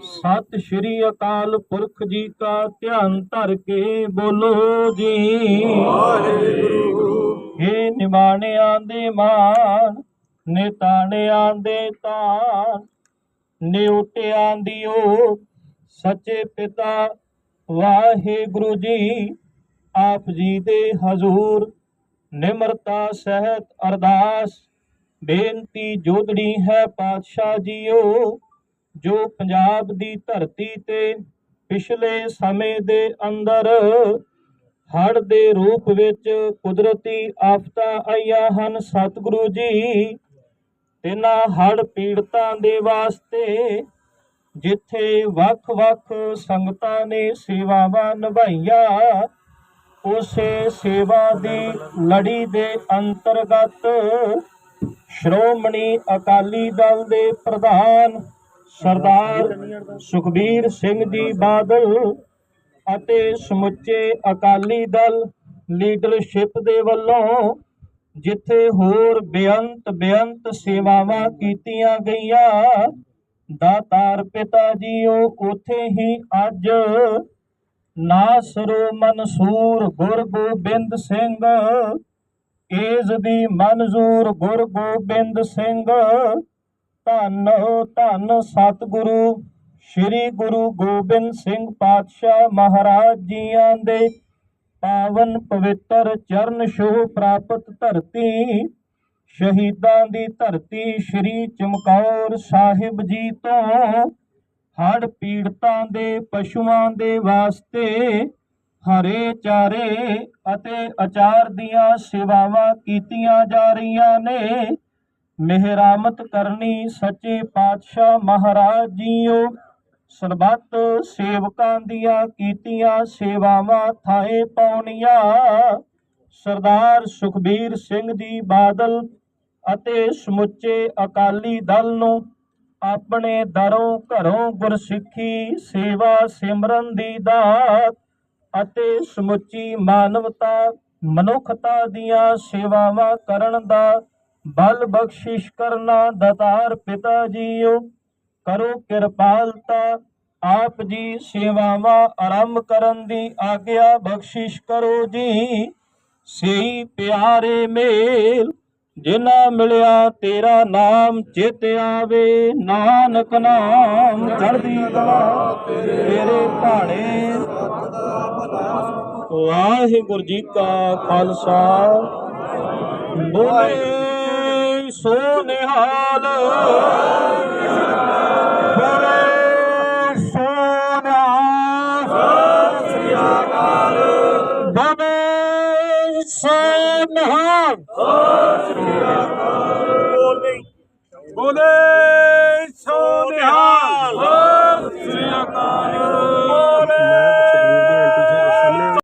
ਸਤਿ ਸ਼੍ਰੀ ਅਕਾਲ ਪੁਰਖ ਜੀ ਕਾ ਧਿਆਨ ਧਰ ਕੇ ਬੋਲੋ ਜੀ। ਵਾਹਿਗੁਰੂ। ਏ ਨਿਮਾਣਿਆਂ ਦੇ ਮਾਨ ਨਿਤਾਣਿਆਂ ਦੇ ਤਾਨ ਨਿਉਟਿਆਂ ਦੀ ਓ ਸੱਚੇ ਪਿਤਾ ਵਾਹਿਗੁਰੂ ਜੀ ਆਪ ਜੀ ਦੇ ਹਜ਼ੂਰ ਨਿਮਰਤਾ ਸਹਿਤ ਅਰਦਾਸ ਬੇਨਤੀ ਜੋਦੜੀ ਹੈ ਪਾਤਸ਼ਾਹ ਜੀਓ। ਜੋ ਪੰਜਾਬ ਦੀ ਧਰਤੀ ਤੇ ਪਿਛਲੇ ਸਮੇਂ ਦੇ ਅੰਦਰ ਹੜ੍ਹ ਦੇ ਰੂਪ ਵਿੱਚ ਕੁਦਰਤੀ ਆਫਤਾਂ ਆਈਆਂ ਹਨ, ਸਤਿਗੁਰੂ ਜੀ। ਤਿੰਨਾਂ ਹੜ੍ਹ ਪੀੜਤਾਂ ਦੇ ਵਾਸਤੇ ਜਿੱਥੇ ਵੱਖ-ਵੱਖ ਸੰਗਤਾਂ ਨੇ ਸੇਵਾਵਾਂ ਨਿਭਾਈਆਂ, ਉਸੇ ਸੇਵਾ ਦੀ ਲੜੀ ਦੇ ਅੰਤਰਗਤ ਸ਼੍ਰੋਮਣੀ ਅਕਾਲੀ ਦਲ ਦੇ ਪ੍ਰਧਾਨ ਸਰਦਾਰ ਸੁਖਬੀਰ ਸਿੰਘ ਜੀ ਬਾਦਲ ਅਤੇ ਸਮੁੱਚੇ ਅਕਾਲੀ ਦਲ ਲੀਡਰਸ਼ਿਪ ਦੇ ਵੱਲੋਂ ਜਿੱਥੇ ਹੋਰ ਬੇਅੰਤ ਬੇਅੰਤ ਸੇਵਾਵਾਂ ਕੀਤੀਆਂ ਗਈਆਂ ਦਾਤਾਰ ਪਿਤਾ ਜੀਓ ਉਥੇ ਹੀ ਅੱਜ ਨਾਸਰੋ ਮਨਸੂਰ ਗੁਰ ਗੋਬਿੰਦ ਸਿੰਘ ਏਜ਼ ਦੀ ਮਨਜ਼ੂਰ ਗੁਰ ਗੋਬਿੰਦ ਸਿੰਘ ਧੰਨ ਧੰਨ ਸਤਿਗੁਰੂ, ਸ੍ਰੀ ਗੁਰੂ ਗੋਬਿੰਦ ਸਿੰਘ ਪਾਤਸ਼ਾਹ ਮਹਾਰਾਜ ਜੀਆਂ ਦੇ ਪਾਵਨ ਪਵਿੱਤਰ ਚਰਨ ਛੋਹ ਪ੍ਰਾਪਤ ਧਰਤੀ, ਸ਼ਹੀਦਾਂ ਦੀ ਧਰਤੀ ਸ੍ਰੀ ਚਮਕੌਰ ਸਾਹਿਬ ਜੀ ਤੋਂ, ਹੜ੍ਹ ਪੀੜਤਾਂ ਦੇ ਪਸ਼ੂਆਂ ਦੇ ਵਾਸਤੇ ਹਰੇ ਚਾਰੇ ਅਤੇ ਅਚਾਰ ਦੀਆਂ ਸੇਵਾਵਾਂ ਕੀਤੀਆਂ ਜਾ ਰਹੀਆਂ ਨੇ। ਮਿਹਰਾਮਤ ਕਰਨੀ ਸੱਚੇ ਪਾਤਸ਼ਾਹ ਮਹਾਰਾਜ ਜੀਓ। ਸਰਬੱਤ ਸੇਵਕਾਂ ਦੀਆਂ ਕੀਤੀਆਂ ਸੇਵਾਵਾਂ ਥਾਏ ਪਾਉਣੀਆਂ। ਸਰਦਾਰ ਸੁਖਬੀਰ ਸਿੰਘ ਜੀ ਬਾਦਲ ਅਤੇ ਸਮੁੱਚੇ ਅਕਾਲੀ ਦਲ ਨੂੰ ਆਪਣੇ ਦਰੋਂ ਘਰੋਂ ਗੁਰਸਿੱਖੀ ਸੇਵਾ ਸਿਮਰਨ ਦੀ ਦਾਤ ਅਤੇ ਸਮੁੱਚੀ ਮਾਨਵਤਾ ਮਨੁੱਖਤਾ ਦੀਆਂ ਸੇਵਾਵਾਂ ਕਰਨ ਦਾ ਬਲ ਬਖਸ਼ਿਸ਼ ਕਰਨਾ ਦਤਾਰ ਪਿਤਾ ਜੀਓ, ਕਰੋ ਕਿਰਪਾਲਤਾ, ਆਪ ਜੀ ਸੇਵਾਵਾਂ ਆਰੰਭ ਕਰਨ ਦੀ ਆਗਿਆ ਬਖਸ਼ਿਸ਼ ਕਰੋ ਜੀ। ਸਹੀ ਪਿਆਰੇ ਮੇਲ ਜਿਨਾ ਮਿਲਿਆ ਤੇਰਾ ਨਾਮ ਚਿਤ ਆਵੇ, ਨਾਨਕ ਨਾਮ ਚੜਦੀ ਕਲਾ ਤੇਰੇ ਭਾਣੇ। ਵਾਹਿਗੁਰੂ ਜੀ ਕਾ ਖਾਲਸਾ, ਬੋਲੇ ਦੀ ਸੋ ਨਿਹਾਲ ਬੋਲੇ ਸੋ ਨਿਹਾਲ ਸਤਿ ਸ੍ਰੀ ਅਕਾਲ ਬੋਲੇ ਸੋ ਨਿਹਾਲ ਸਤਿ ਸ੍ਰੀ ਅਕਾਲ ਬੋਲੇ ਸੋ